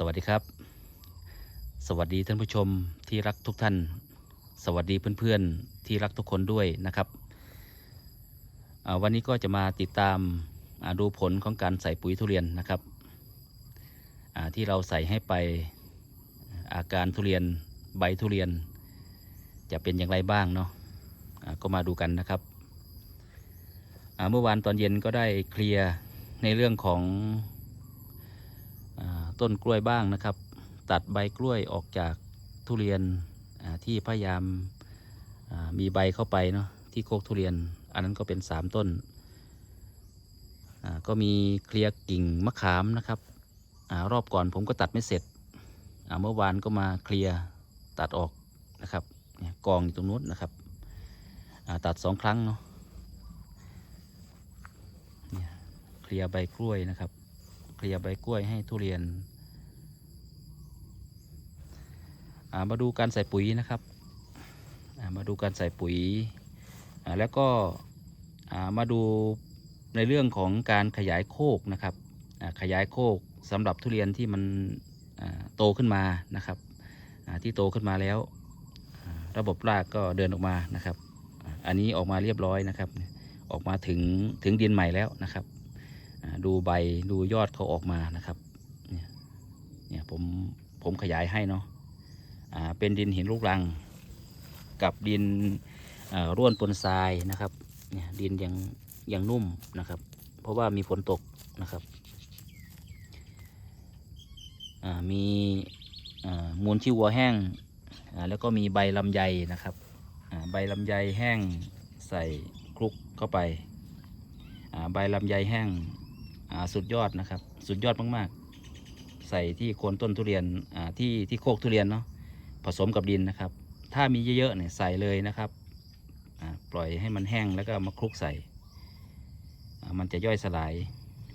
สวัสดีครับ สวัสดีท่านผู้ชมที่รักทุกท่าน สวัสดีเพื่อนๆที่รักทุกคนด้วยนะครับ วันนี้ก็จะมาติดตามดูผลของการใส่ปุ๋ยทุเรียนนะครับที่เราใส่ให้ไปอาการทุเรียนใบทุเรียน จะเป็นอย่างไรบ้างเนาะก็มาดูกันนะครับเมื่อวานตอนเย็นก็ได้เคลียร์ในเรื่องของ ต้นกล้วยบ้างนะครับ ตัดใบกล้วยออกจากทุเรียนที่พยายามมีใบเข้าไปเนาะที่โคกทุเรียน อันนั้นก็เป็นสามต้น ก็มีเคลียร์กิ่งมะขามนะครับอรอบก่อนผมก็ตัดไม่เสร็จเมื่อวานก็มาเคลียร์ตัดออกนะครับกองอยู่ตรงนู้นนะครับตัดสองครั้งเนาะเนี่ยเคลียร์ใบกล้วยนะครับ เคลียร์ใบกล้วยให้ทุเรียนอ่า มาดูการใส่ปุ๋ยนะครับามาดูการใส่ปุ๋ยแล้วก็ามาดูในเรื่องของการขยายโคกนะครับขยายโคกสำหรับทุเรียนที่มันโตขึ้นมานะครับที่โตขึ้นมาแล้ว ระบบรากก็เดินออกมานะครับ อันนี้ออกมาเรียบร้อยนะครับ ออกมาถึงถึงดินใหม่แล้วนะครับ ดูใบดูยอดเขาออกมานะครับเนี่ยผมผมขยายให้เนาะ เป็นดินหินลูกรัง กับดินร่วนปนทรายนะครับเนี่ยดินยังยังนุ่มนะครับ เพราะว่ามีฝนตกนะครับมีมูลชีวัวแห้งแล้วก็มีใบลำไยนะครับใบลำไยแห้งใส่คลุกเข้าไปใบลำไยแห้งสุดยอดนะครับ สุดยอดมากๆ ใส่ที่โคนต้นทุเรียนที่ที่โคกทุเรียนเนาะ สมกับดินนะครับ ถ้ามีเยอะๆเนี่ยใส่เลยนะครับปล่อยให้มันแห้งแล้วก็มาคลุกใส่ มันจะย่อยสลาย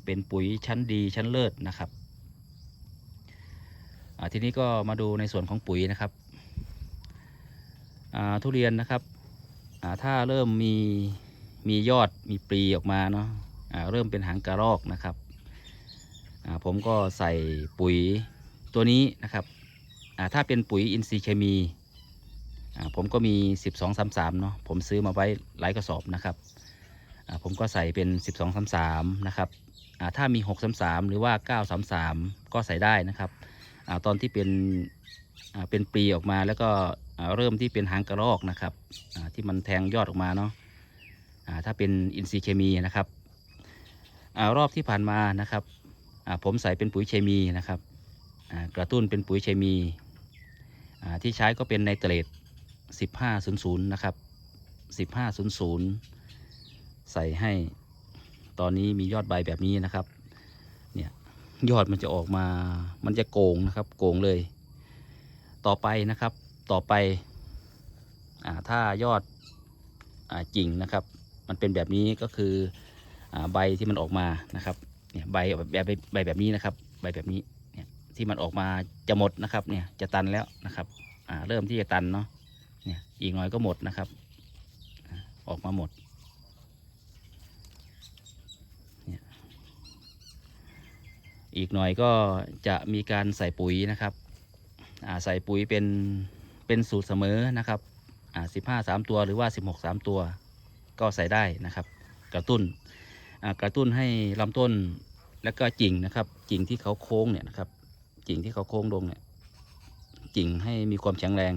เป็นปุ๋ยชั้นดีชั้นเลิศนะครับทีนี้ก็มาดูในส่วนของปุ๋ยนะครับทุเรียนนะครับถ้าเริ่มมีมียอดมีปลีออกมาเนาะอ่าเริ่มเป็นหางกระรอกนะครับผมก็ใส่ปุ๋ยตัวนี้นะครับ ถ้าเป็นปุ๋ยอินทรีย์เคมี ผมก็มี 1233เนาะผมซื้อมาไว้หลายกระสอบนะครับ ผมก็ใส่เป็น 1233นะครับถ้ามี 633 หรือว่า 933 ก็ใส่ได้นะครับอตอนที่เป็นเป็นปลีออกมาแล้วก็เริ่มที่เป็นหางกระรอกนะครับที่มันแทงยอดออกมาเนาะถ้าเป็นอินทรีย์เคมีนะครับอรอบที่ผ่านมานะครับผมใส่เป็นปุ๋ยเคมีนะครับกระตุ้นเป็นปุ๋ยเคมี ที่ใช้ก็เป็นไนเตรต1500 นะครับ 1500 ใส่ให้ตอนนี้มียอดใบแบบนี้นะครับ เนี่ยยอดมันจะออกมา มันจะโกงนะครับ โกงเลย ต่อไปนะครับ ต่อไปอถ้ายอดอ่ากิ่งนะครับ มันเป็นแบบนี้ก็คืออใบที่มันออกมานะครับ เนี่ยใบแบบใบแบบนี้นะครับ ใบแบบนี้ ที่มันออกมาจะหมดนะครับเนี่ยจะตันแล้วนะครับอ่าเริ่มที่จะตันเนาะเนี่ยอีกหน่อยก็หมดนะครับ ออกมาหมดเนี่ยอีกหน่อยก็จะมีการใส่ปุ๋ยนะครับใส่ปุ๋ยเป็นเป็นสูตรเสมอนะครับอ่าสิบห้าสามตัวหรือว่าสิบหกสามตัว ก็ใส่ได้นะครับ กระตุ้นกระตุ้นให้ลำต้นแล้วก็กิ่งนะครับกิ่งที่เขาโค้งเนี่ยนะครับ กิ่งที่เขาโค้งลงเนี่ยกิ่งให้มีความแข็งแรง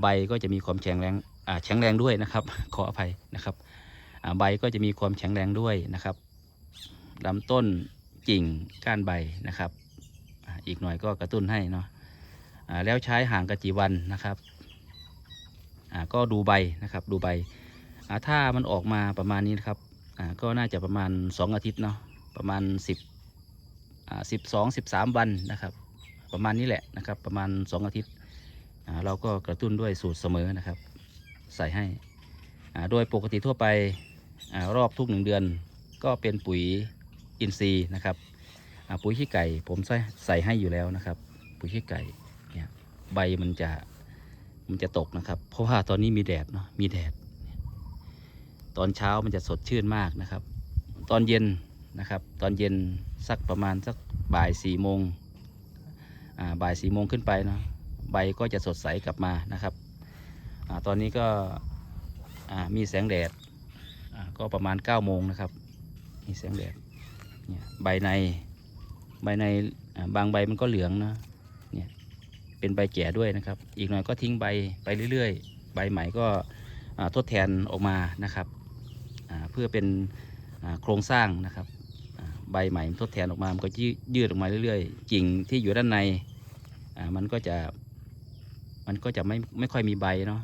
ใบก็จะมีความแข็งแรงแข็งแรงด้วยนะครับ ขออภัยนะครับใบก็จะมีความแข็งแรงด้วยนะครับลำต้นกิ่งก้านใบนะครับ อีกหน่อยก็กระตุ้นให้เนาะแล้วใช้ห่างกันกี่วันนะครับก็ดูใบนะครับดูใบถ้ามันออกมาประมาณนี้นะครับก็น่าจะประมาณ 2 อาทิตย์เนาะประมาณ 10 อ่า12 13วันนะครับ ประมาณนี้แหละนะครับ ประมาณ2องอาทิตย์อ่าเราก็กระตุ้นด้วยสูตรเสมอนะครับ ใส่ให้อ่าโดยปกติทั่วไปอ่ารอบทุกหนึ่งเดือน ก็เป็นปุ๋ยอินทรีย์นะครับปุ๋ยขี้ไก่ผมใส่ใส่ให้อยู่แล้วนะครับ ปุ๋ยขี้ไก่เนี่ยใบมันจะมันจะตกนะครับ เพราะว่าตอนนี้มีแดดเนาะมีแดด ตอนเช้ามันจะสดชื่นมากนะครับ ตอนเย็น นะครับ ตอนเย็นสักประมาณสักบ่ายสี่โมงบ่ายสี่โมงขึ้นไปเนาะใบก็จะสดใสกลับมานะครับอตอนนี้ก็มีแสงแดดก็ประมาณ9ก้าโมงนะครับ มีแสงแดดเนี่ยใบในใบในบางใบมันก็เหลืองนะเนี่ยเป็นใบแก่ด้วยนะครับ อีกหน่อยก็ทิ้งใบไปเรื่อยๆ ใบใหม่ก็ทดแทนออกมานะครับเพื่อเป็นโครงสร้างนะครับ ใบใหม่ทดแทนออกมา มันก็ยืดออกมาเรื่อยๆกิ่งที่อยู่ด้านในอ่ามันก็จะมันก็จะไม่ไม่ค่อยมีใบเนาะ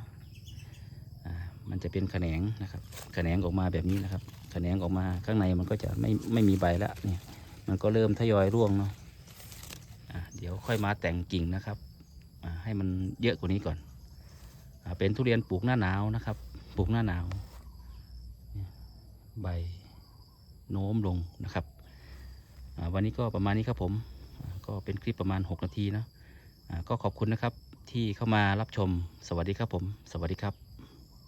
อ่ามันจะเป็นแขนงนะครับแขนงออกมาแบบนี้นะครับแขนงออกมาข้างในมันก็จะไม่ไม่มีใบแล้วเนี่ยมันก็เริ่มทยอยร่วงเนาะอะเดี๋ยวค่อยมาแต่งกิ่งนะครับอะให้มันเยอะกว่านี้ก่อนอะเป็นทุเรียนปลูกหน้าหนาวนะครับ ปลูกหน้าหนาวเนี่ยใบโน้มลงนะครับ วันนี้ก็ประมาณนี้ครับผม ก็เป็นคลิปประมาณ 6 นาทีเนาะก็ขอบคุณนะครับที่เข้ามารับชม สวัสดีครับผม สวัสดีครับ